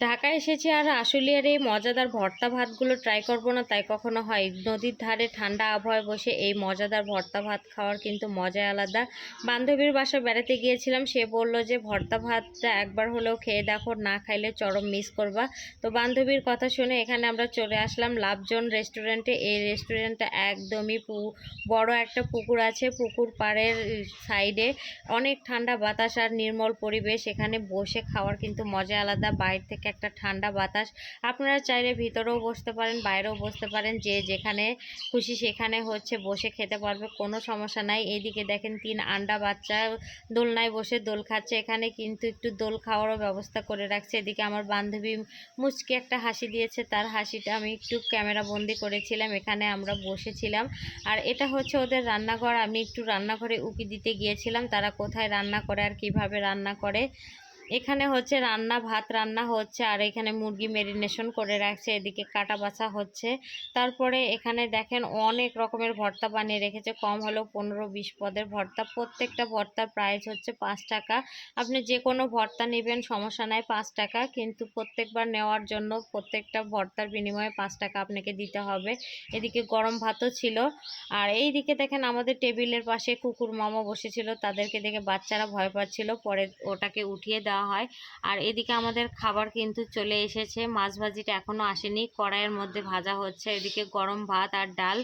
ঢাকা এসেছি আর আশুলিয়ার এই মজাদার ভর্তা ভাতগুলো ট্রাই করব না, তাই কখনো হয় নদীর ধারে ঠান্ডা আবহাওয়ায় বসে এই মজাদার ভর্তা ভাত খাওয়ার কিন্তু মজাই আলাদা। বান্ধবীর বাসা বেড়াতে গিয়েছিলাম, সে বলল যে, ভর্তা ভাতটা একবার হলেও খেয়ে দেখো, না খাইলে চরম মিস করবা। তো বান্ধবীর কথা শুনে এখানে আমরা চলে আসলাম লাভজন রেস্টুরেন্টে এই রেস্টুরেন্টটা একদমই বড় একটা পুকুর আছে, পুকুর পাড়ের সাইডে অনেক ঠান্ডা বাতাস আর নির্মল পরিবেশ, এখানে বসে খাওয়ার কিন্তু মজা আলাদা। বাইরে থেকে একটা ঠান্ডা বাতাস। আপনারা চাইলে ভিতরেও বসতে পারেন, বাইরেও বসতে পারেন, যে যেখানে খুশি সেখানে হচ্ছে বসে খেতে পারবে, কোনো সমস্যা নাই। এদিকে দেখেন তিন আন্ডা বাচ্চা দোলনায় বসে দোল খাচ্ছে, এখানে কিন্তু একটু দোল খাওয়ারও ব্যবস্থা করে রাখছে। এদিকে আমার বান্ধবী মুচকি একটা হাসি দিয়েছে, তার হাসিটা আমি একটু ক্যামেরা বন্দি করেছিলাম, এখানে আমরা বসেছিলাম। আর এটা হচ্ছে ওদের রান্নাঘর, আমি একটু রান্নাঘরে উকি দিতে গিয়েছিলাম, তারা কোথায় রান্না করে আর কীভাবে রান্না করে। এখানে হচ্ছে রান্না, ভাত রান্না হচ্ছে, আর এখানে মুরগি মেরিনেশন করে রাখছে, এদিকে কাটা বাছা হচ্ছে। তারপরে এখানে দেখেন অনেক রকমের ভর্তা বানিয়ে রেখেছে, কম হলেও পনেরো বিশ পদের ভর্তা। প্রত্যেকটা ভর্তার প্রাইস হচ্ছে পাঁচ টাকা। আপনি যে কোনো ভর্তা নেবেন, সমস্যা নাই, পাঁচ টাকা। কিন্তু প্রত্যেকবার নেওয়ার জন্য প্রত্যেকটা ভর্তার বিনিময়ে পাঁচ টাকা আপনাকে দিতে হবে। এদিকে গরম ভাতও ছিল। আর এই দিকে দেখেন আমাদের টেবিলের পাশে কুকুর মামা বসেছিল। তাদেরকে দেখে বাচ্চারা ভয় পাচ্ছিল। পরে ওটাকে উঠিয়ে দেওয়া হয়। আর এদিকে আমাদের খাবার কিন্তু চলে এসেছে। মাছ ভাজিটা এখনও আসেনি। কড়াইয়ের মধ্যে ভাজা হচ্ছে। এদিকে গরম ভাত আর ডাল।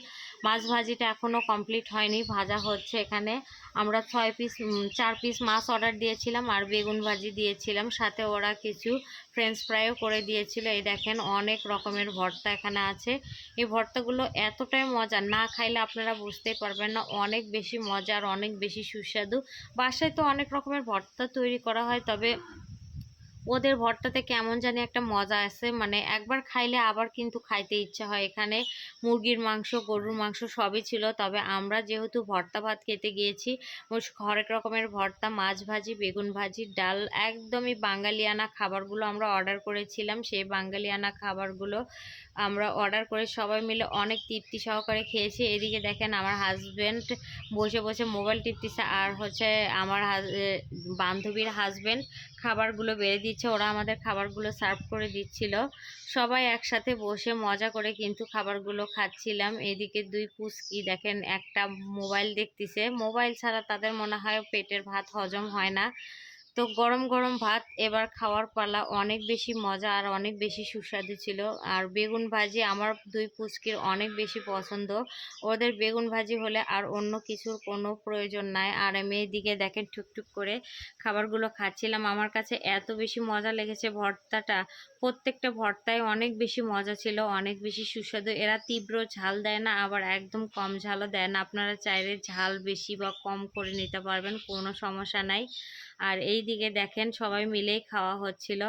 মাছ ভাজিটা এখনও কমপ্লিট হয়নি। ভাজা হচ্ছে এখানে। আমরা ছয় পিস চার পিস মাছ অর্ডার দিয়েছিলাম আর বেগুন ভাজি দিয়েছিলাম। সাথে ওরা কিছু ফ্রেঞ্চ ফ্রাইও করে দিয়েছিল। এই দেখেন অনেক রকমের ভর্তা এখানে আছে। এই ভর্তাগুলো এতটাই মজা। না খাইলে আপনারা বুঝতেই পারবেন না। অনেক বেশি মজা আর অনেক বেশি সুস্বাদু। বাসায় তো অনেক রকমের ভর্তা তৈরি করা হয়। তবে ওদের ভর্তাতে কেমন জানি একটা মজা আছে। মানে একবার খাইলে আবার কিন্তু খাইতে ইচ্ছা হয়। এখানে মুরগির মাংস, গরুর মাংস সবই ছিল। তবে আমরা যেহেতু ভর্তা ভাত খেতে গিয়েছি হরেক রকমের ভর্তা, মাছ ভাজি, বেগুন ভাজি, ডাল, একদমই বাঙালিয়ানা খাবারগুলো আমরা অর্ডার করেছিলাম। সেই বাঙালিয়ানা খাবারগুলো আমরা অর্ডার করে সবাই মিলে অনেক তৃপ্তি সহকারে খেয়েছি। এদিকে দেখেন আমার হাজব্যান্ড বসে বসে মোবাইল টিপতেছে। আর হচ্ছে আমার বান্ধবীর হাজব্যান্ড খাবারগুলো বেড়ে দিচ্ছে, ওরা আমাদের খাবারগুলো সার্ভ করে দিচ্ছিল। সবাই একসাথে বসে মজা করে কিন্তু খাবারগুলো খাচ্ছিলাম। এদিকে দুই পুচকি দেখেন, একটা মোবাইল দেখতেছে। মোবাইল ছাড়া তাদের মনে হয় পেটের ভাত হজম হয় না। তো গরম গরম ভাত, এবার খাওয়ার পালা। অনেক বেশি মজা আর অনেক বেশি সুস্বাদু ছিল। আর বেগুন ভাজি আমার দুই পুচকির অনেক বেশি পছন্দ। ওদের বেগুন ভাজি হলে আর অন্য কিছুর কোনো প্রয়োজন নাই। আর আমি এইদিকে দেখেন টুকটুক করে খাবারগুলো খাচ্ছিলাম। আমার কাছে এত বেশি মজা লেগেছে ভর্তাটা। প্রত্যেকটা ভর্তায় অনেক বেশি মজা ছিল, অনেক বেশি সুস্বাদু। এরা তীব্র ঝাল দেয় না, আবার একদম কম ঝালও দেয় না। আপনারা চাইলে ঝাল বেশি বা কম করে নিতে পারবেন, কোনো সমস্যা নাই। আর এই দিকে দেখেন সবাই মিলেই খাওয়া হচ্ছিল।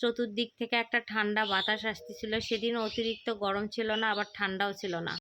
চতুর্দিক থেকে একটা ঠান্ডা বাতাস আসতেছিল। সেদিন অতিরিক্ত গরম ছিল না, আবার ঠান্ডাও ছিল না।